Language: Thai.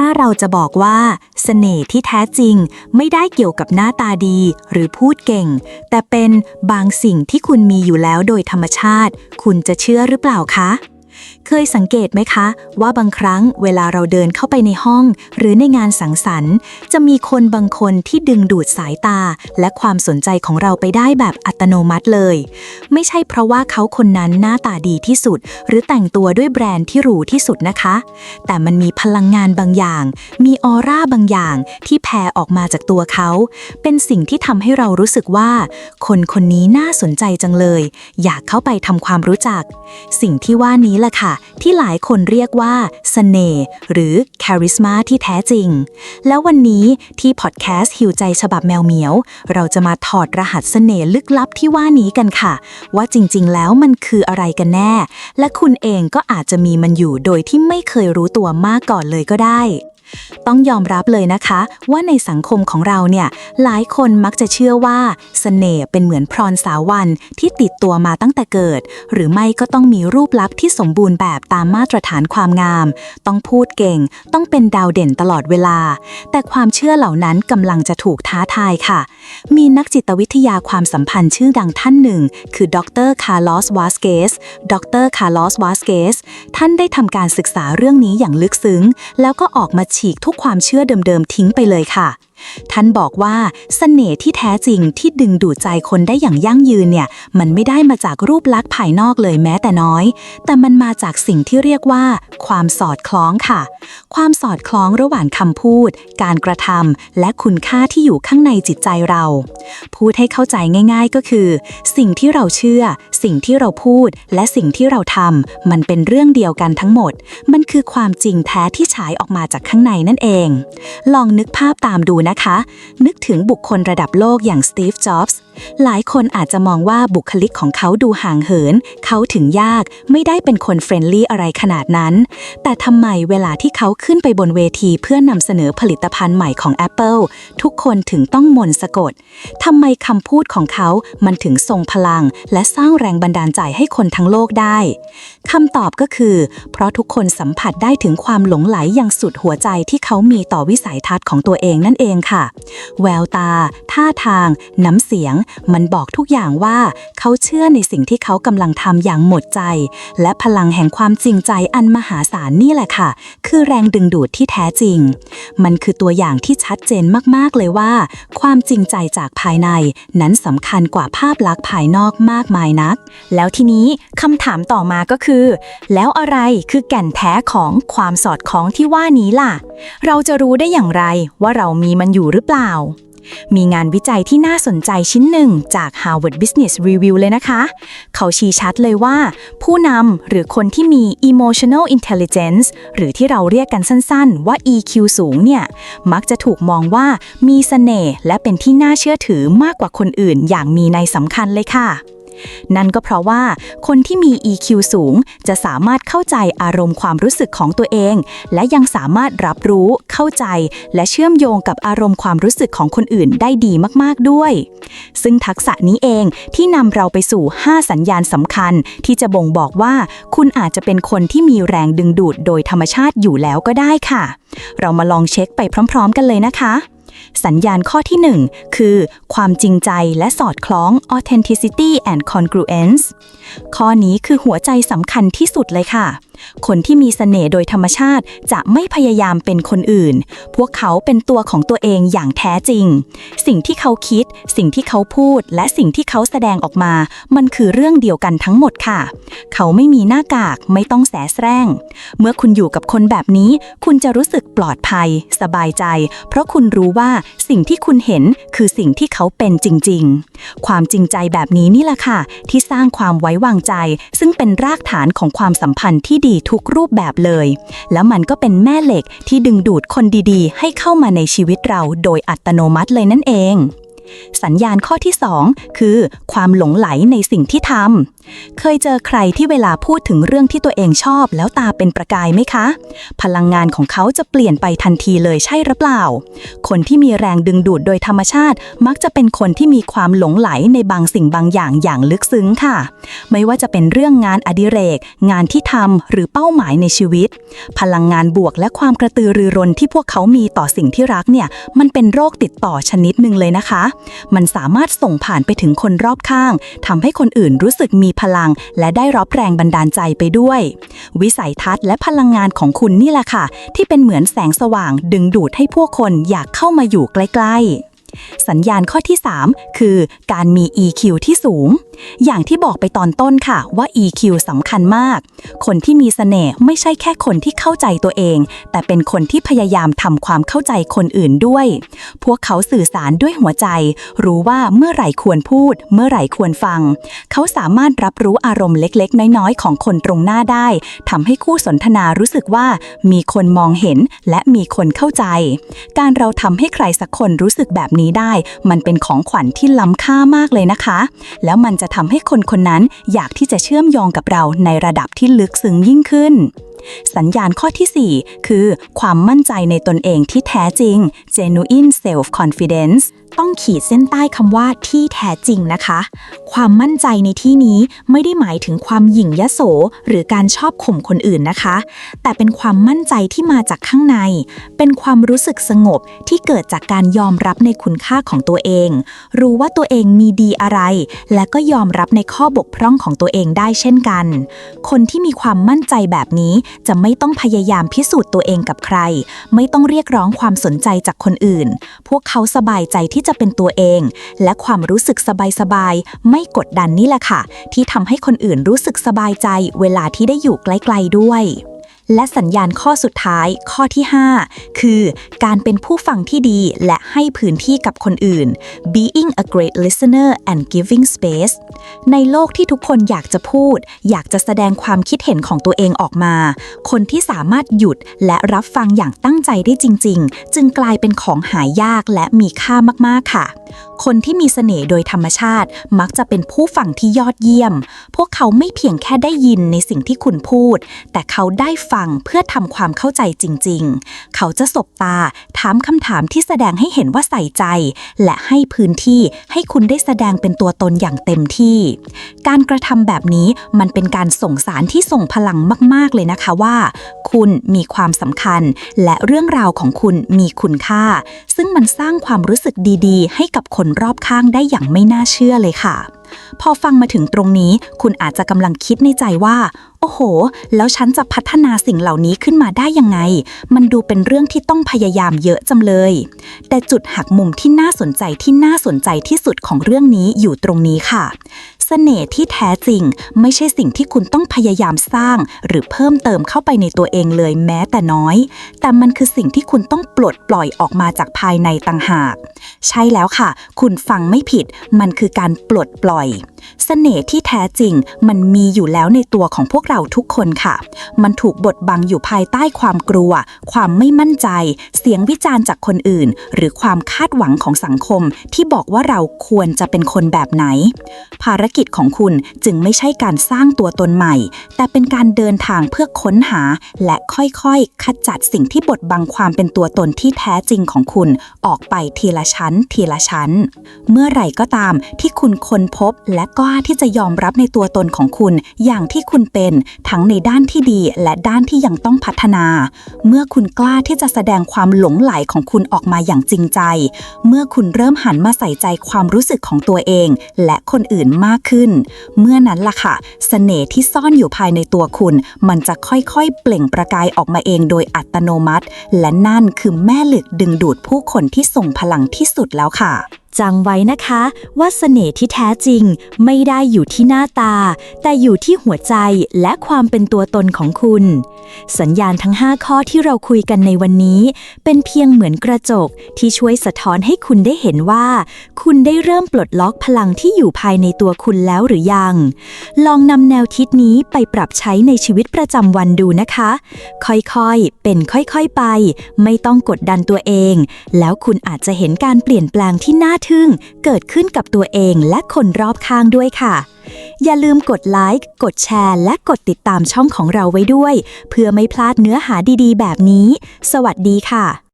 ถ้าเราจะบอกว่าเสน่ห์ที่แท้จริงไม่ได้เกี่ยวกับหน้าตาดีหรือพูดเก่ง แต่เป็นบางสิ่งที่คุณมีอยู่แล้วโดยธรรมชาติ คุณจะเชื่อหรือเปล่าคะ เคยสังเกตไหมคะ ว่าบางครั้งเวลาเราเดินเข้าไปในห้อง หรือในงานสังสรรค์ จะมีคนบางคนที่ดึงดูดสายตา และความสนใจของเราไปได้แบบอัตโนมัติเลย ไม่ใช่เพราะว่าเขาคนนั้นหน้าตาดีที่สุด หรือแต่งตัวด้วยแบรนด์ที่หรูที่สุดนะคะ แต่มันมีพลังงานบางอย่าง มีออร่าบางอย่างที่แผ่ออกมาจากตัวเขา เป็นสิ่งที่ทำให้เรารู้สึกว่า คนคนนี้น่าสนใจจังเลย อยากเข้าไปทำความรู้จัก สิ่งที่ว่านี้แหละค่ะที่หลายคนเรียกว่าเสน่ห์หรือคาริสมาที่แท้จริง แล้ววันนี้ที่พอดแคสต์หิวใจฉบับแมวเหมียว เราจะมาถอดรหัสเสน่ห์ลึกลับที่ว่านี้กันค่ะ ว่าจริงๆ แล้วมันคืออะไรกันแน่ และคุณเองก็อาจจะมีมันอยู่โดยที่ไม่เคยรู้ตัวมากก่อนเลยก็ได้ ต้องยอมรับเลยนะคะ ว่าในสังคมของเราเนี่ยหลายคนมักจะเชื่อว่าเสน่ห์เป็นเหมือนพรสาวันที่ติดตัวมาตั้งแต่เกิด หรือไม่ก็ต้องมีรูปลักษณ์ที่สมบูรณ์แบบตามมาตรฐานความงาม ต้องพูดเก่ง ต้องเป็นดาวเด่นตลอดเวลา แต่ความเชื่อเหล่านั้นกำลังจะถูกท้าทายค่ะ มีนักจิตวิทยาความสัมพันธ์ชื่อดังท่านหนึ่ง คือดรคาร์ลอสวาสเกส ดรคาร์ลอสวาสเกส ท่านได้ทำการศึกษาเรื่องนี้อย่างลึกซึ้ง แล้วก็ออกมาฉีกทุกความเชื่อเดิมๆทิ้งไปเลยค่ะ ท่านบอกว่าเสน่ห์ที่แท้จริงที่ดึงดูดใจคนได้อย่างยั่งยืนเนี่ย มันไม่ได้มาจากรูปลักษณ์ภายนอกเลยแม้แต่น้อย แต่มันมาจากสิ่งที่เรียกว่า ความสอดคล้องค่ะ ความสอดคล้องระหว่างคำพูด การกระทำและคุณค่าที่อยู่ข้างในจิตใจเรา พูดให้เข้าใจง่าย ๆก็คือ สิ่งที่เราเชื่อ สิ่งที่เราพูด และสิ่งที่เราทำมันเป็นเรื่องเดียวกันทั้งหมด มันคือความจริงแท้ที่ฉายออกมาจากข้างในนั่นเอง ลองนึกภาพตามดูนะคะ นึกถึงบุคคลระดับโลกอย่างสตีฟ จ็อบส์ หลายคนอาจจะมองว่าบุคลิกของเขาดูห่างเหิน เขาถึงยาก ไม่ได้เป็นคนเฟรนลี่อะไรขนาดนั้น แต่ทำไมเวลาที่เขาขึ้นไปบนเวทีเพื่อนำเสนอผลิตภัณฑ์ใหม่ของ Apple ทุกคนถึงต้องมนสะกด ทำไมคำพูดของเขา มันถึงทรงพลัง และสร้างแรงบันดาลใจให้คนทั้งโลกได้คำตอบก็คือ เพราะทุกคนสัมผัสได้ถึงความหลงไหลอย่างสุดหัวใจที่เขามีต่อวิสัยทัศน์ของตัวเองนั่นเองค่ะ แววตา ท่าทาง น้ำเสียง มันบอกทุกอย่างว่าเขาเชื่อในสิ่งที่เขากำลังทำอย่างหมดใจ และพลังแห่งความจริงใจอันมหาศาลนี่แหละค่ะ คือแรงดึงดูดที่แท้จริง มันคือตัวอย่างที่ชัดเจนมากๆเลยว่า ความจริงใจจากภายใน นั้นสำคัญกว่าภาพลักษณ์ภายนอกมากมายนัก แล้วทีนี้คำถามต่อมาก็คือ แล้วอะไรคือแก่นแท้ของความสอดคล้องที่ว่านี้ล่ะ เราจะรู้ได้อย่างไรว่าเรามีมันอยู่หรือเปล่า มีงานวิจัยที่น่าสนใจชิ้นหนึ่งจาก Harvard Business Review เลยนะคะ เขาชี้ชัดเลยว่า ผู้นำหรือคนที่มี emotional intelligence หรือที่เราเรียกกันสั้นๆ ว่า EQ สูงเนี่ย มักจะถูกมองว่ามีเสน่ห์และเป็นที่น่าเชื่อถือมากกว่าคนอื่นอย่างมีในสำคัญเลยค่ะ นั่นก็เพราะว่าคนที่มี EQ สูง จะสามารถเข้าใจอารมณ์ความรู้สึกของตัวเอง และยังสามารถรับรู้ เข้าใจ และเชื่อมโยงกับอารมณ์ความรู้สึกของคนอื่นได้ดีมากๆด้วย ซึ่งทักษะนี้เองที่นำเราไปสู่ 5 สัญญาณสำคัญ ที่จะบ่งบอกว่า คุณอาจจะเป็นคนที่มีแรงดึงดูดโดยธรรมชาติอยู่แล้วก็ได้ค่ะ เรามาลองเช็คไปพร้อม ๆ กันเลยนะคะ สัญญาณข้อที่ 1 คือ ความจริงใจและสอดคล้อง authenticity and congruence ข้อนี้คือหัวใจสำคัญที่สุดเลยค่ะ คนที่มีเสน่ห์โดยธรรมชาติจะไม่พยายามเป็นคนอื่น พวกเขาเป็นตัวของตัวเองอย่างแท้จริง สิ่งที่เขาคิด สิ่งที่เขาพูด และสิ่งที่เขาแสดงออกมา มันคือเรื่องเดียวกันทั้งหมดค่ะ เขาไม่มีหน้ากาก ไม่ต้องแสแสร้ง เมื่อคุณอยู่กับคนแบบนี้ คุณจะรู้สึกปลอดภัย สบายใจ เพราะคุณรู้ว่าสิ่งที่คุณเห็นคือสิ่งที่เขาเป็นจริง ๆ ความจริงใจแบบนี้นี่แหละค่ะ ที่สร้างความไว้วางใจ ซึ่งเป็นรากฐานของความสัมพันธ์ที่ดีดีทุกรูปแบบเลย แล้วมันก็เป็นแม่เหล็กที่ดึงดูดคนดีๆ ให้เข้ามาในชีวิตเราโดยอัตโนมัติเลยนั่นเอง สัญญาณข้อที่ 2 คือ ความหลงไหลในสิ่งที่ทำ เคยเจอใครที่เวลาพูดถึงเรื่องที่ตัวเองชอบ แล้วตาเป็นประกายไหมคะ พลังงานของเขาจะเปลี่ยนไปทันทีเลยใช่หรือเปล่า คนที่มีแรงดึงดูดโดยธรรมชาติ มักจะเป็นคนที่มีความหลงไหลในบางสิ่งบางอย่างอย่างลึกซึ้งค่ะ ไม่ว่าจะเป็นเรื่องงานอดิเรก งานที่ทำหรือเป้าหมายในชีวิต พลังงานบวกและความกระตือรือร้นที่พวกเขามีต่อสิ่งที่รักเนี่ย มันเป็นโรคติดต่อชนิดหนึ่งเลยนะคะมันสามารถส่งผ่านไปถึงคนรอบข้างทำให้คนอื่นรู้สึกมีพลัง และได้รับแรงบันดาลใจไปด้วย วิสัยทัศน์และพลังงานของคุณนี่แหละค่ะ ที่เป็นเหมือนแสงสว่าง ดึงดูดให้พวกคนอยากเข้ามาอยู่ใกล้ ๆ สัญญาณข้อที่ 3 คือการมี EQ ที่สูง อย่างที่บอกไปตอนต้นค่ะว่า EQ สำคัญมาก คนที่มีเสน่ห์ไม่ใช่แค่คนที่เข้าใจตัวเอง แต่เป็นคนที่พยายามทำความเข้าใจคนอื่นด้วย พวกเขาสื่อสารด้วยหัวใจ รู้ว่าเมื่อไหร่ควรพูด เมื่อไหร่ควรฟัง เขาสามารถรับรู้อารมณ์เล็กๆ น้อยๆ ของคนตรงหน้าได้ทำให้คู่สนทนารู้สึกว่ามีคนมองเห็นและมีคนเข้าใจ การเราทำให้ใครสักคนรู้สึกแบบนี้ได้ มันเป็นของขวัญที่ล้ำค่ามากเลยนะคะ แล้วมันจะทำให้คนคนนั้นอยากที่จะเชื่อมโยงกับเราในระดับที่ลึกซึ้งยิ่งขึ้น สัญญาณข้อทีสี่ 4 คือ ความมั่นใจในตนเองที่แท้จริง genuine self confidence ต้องขีดเส้นใต้คำว่าที่แท้จริงนะคะ ความมั่นใจในที่นี้ไม่ได้หมายถึงความหยิ่งยโส หรือการชอบข่มคนอื่นนะคะ แต่เป็นความมั่นใจที่มาจากข้างใน เป็นความรู้สึกสงบที่เกิดจากการยอมรับในคุณค่าของตัวเอง รู้ว่าตัวเองมีดีอะไร และก็ยอมรับในข้อบกพร่องของตัวเองได้เช่นกัน คนที่มีความมั่นใจแบบนี้จะไม่ต้องพยายามพิสูจน์ตัวเองกับใคร ไม่ต้องเรียกร้องความสนใจจากคนอื่น พวกเขาสบายใจที่จะเป็นตัวเอง และความรู้สึกสบายๆไม่กดดันนี่แหละค่ะ ที่ทำให้คนอื่นรู้สึกสบายใจ เวลาที่ได้อยู่ใกล้ ๆด้วย และสัญญาณข้อสุดท้ายข้อที่ 5 คือการเป็นผู้ฟังที่ดีและให้พื้นที่กับคนอื่น being a great listener and giving space ในโลกที่ทุกคนอยากจะพูด อยากจะแสดงความคิดเห็นของตัวเองออกมา คนที่สามารถหยุดและรับฟังอย่างตั้งใจได้จริง ๆ จึงกลายเป็นของหายากและมีค่ามากๆค่ะ คนที่มีเสน่ห์โดยธรรมชาติ มักจะเป็นผู้ฟังที่ยอดเยี่ยม พวกเขาไม่เพียงแค่ได้ยินในสิ่งที่คุณพูด แต่เขาได้ฟังเพื่อทำความเข้าใจจริง ๆ เขาจะสบตาถามคำถามที่แสดงให้เห็นว่าใส่ใจ และให้พื้นที่ให้คุณได้แสดงเป็นตัวตนอย่างเต็มที่ การกระทำแบบนี้มันเป็นการส่งสารที่ส่งพลังมาก ๆ เลยนะคะว่า คุณมีความสำคัญ และเรื่องราวของคุณมีคุณค่า ซึ่งมันสร้างความรู้สึกดี ๆ ให้กับคนรอบข้างได้อย่างไม่น่าเชื่อเลยค่ะพอฟังมาถึงตรงนี้ คุณอาจจะกำลังคิดในใจว่าโอ้โห แล้วฉันจะพัฒนาสิ่งเหล่านี้ขึ้นมาได้ยังไง มันดูเป็นเรื่องที่ต้องพยายามเยอะจำเลย แต่จุดหักมุมที่น่าสนใจที่น่าสนใจที่สุดของเรื่องนี้อยู่ตรงนี้ค่ะ เสน่ห์ที่แท้จริง ไม่ใช่สิ่งที่คุณต้องพยายามสร้าง หรือเพิ่มเติมเข้าไปในตัวเองเลยแม้แต่น้อย แต่มันคือสิ่งที่คุณต้องปลดปล่อยออกมาจากภายในต่างหาก ใช่แล้วค่ะ คุณฟังไม่ผิด มันคือการปลดปล่อย เสน่ห์ที่แท้จริง มันมีอยู่แล้วในตัวของพวกเราทุกคนค่ะ มันถูกบดบังอยู่ภายใต้ความกลัว ความไม่มั่นใจ เสียงวิจารณ์จากคนอื่น หรือความคาดหวังของสังคมที่บอกว่าเราควรจะเป็นคนแบบไหน ภารกิจของคุณจึงไม่ใช่การสร้างตัวตนใหม่ แต่เป็นการเดินทางเพื่อค้นหา และค่อยๆขจัดสิ่งที่บดบังความเป็นตัวตนที่แท้จริงของคุณ ออกไปทีละชั้น ทีละชั้น เมื่อไหร่ก็ตามที่คุณค้นพบ และกล้าที่จะยอมรับในตัวตนของคุณ อย่างที่คุณเป็น ทั้งในด้านที่ดีและด้านที่ยังต้องพัฒนา เมื่อคุณกล้าที่จะแสดงความหลงไหลของคุณออกมาอย่างจริงใจ เมื่อคุณเริ่มหันมาใส่ใจความรู้สึกของตัวเอง และคนอื่นมากขึ้น เมื่อนั้นล่ะค่ะเสน่ห์ที่ซ่อนอยู่ภายในตัวคุณ มันจะค่อยๆ เปล่งประกายออกมาเองโดยอัตโนมัติ และนั่นคือแม่เหล็กดึงดูดผู้คนที่ส่งพลังที่สุดแล้วค่ะจำไว้นะคะ ว่าเสน่ห์ที่แท้จริงไม่ได้อยู่ที่หน้าตา แต่อยู่ที่หัวใจและความเป็นตัวตนของคุณ สัญญาณทั้ง 5 ข้อที่เราคุยกันในวันนี้ เป็นเพียงเหมือนกระจกที่ช่วยสะท้อนให้คุณได้เห็นว่า คุณได้เริ่มปลดล็อกพลังที่อยู่ภายในตัวคุณแล้วหรือยัง ลองนำแนวคิดนี้ไปปรับใช้ในชีวิตประจำวันดูนะคะ ค่อยๆ เป็นค่อยๆไป ไม่ต้องกดดันตัวเอง แล้วคุณอาจจะเห็นการเปลี่ยนแปลงที่น่าทึ่งเกิดขึ้นกับตัวเองและคนรอบข้างด้วยค่ะ อย่าลืมกดไลค์ กดแชร์ และกดติดตามช่องของเราไว้ด้วย เพื่อไม่พลาดเนื้อหาดีๆ แบบนี้ สวัสดีค่ะ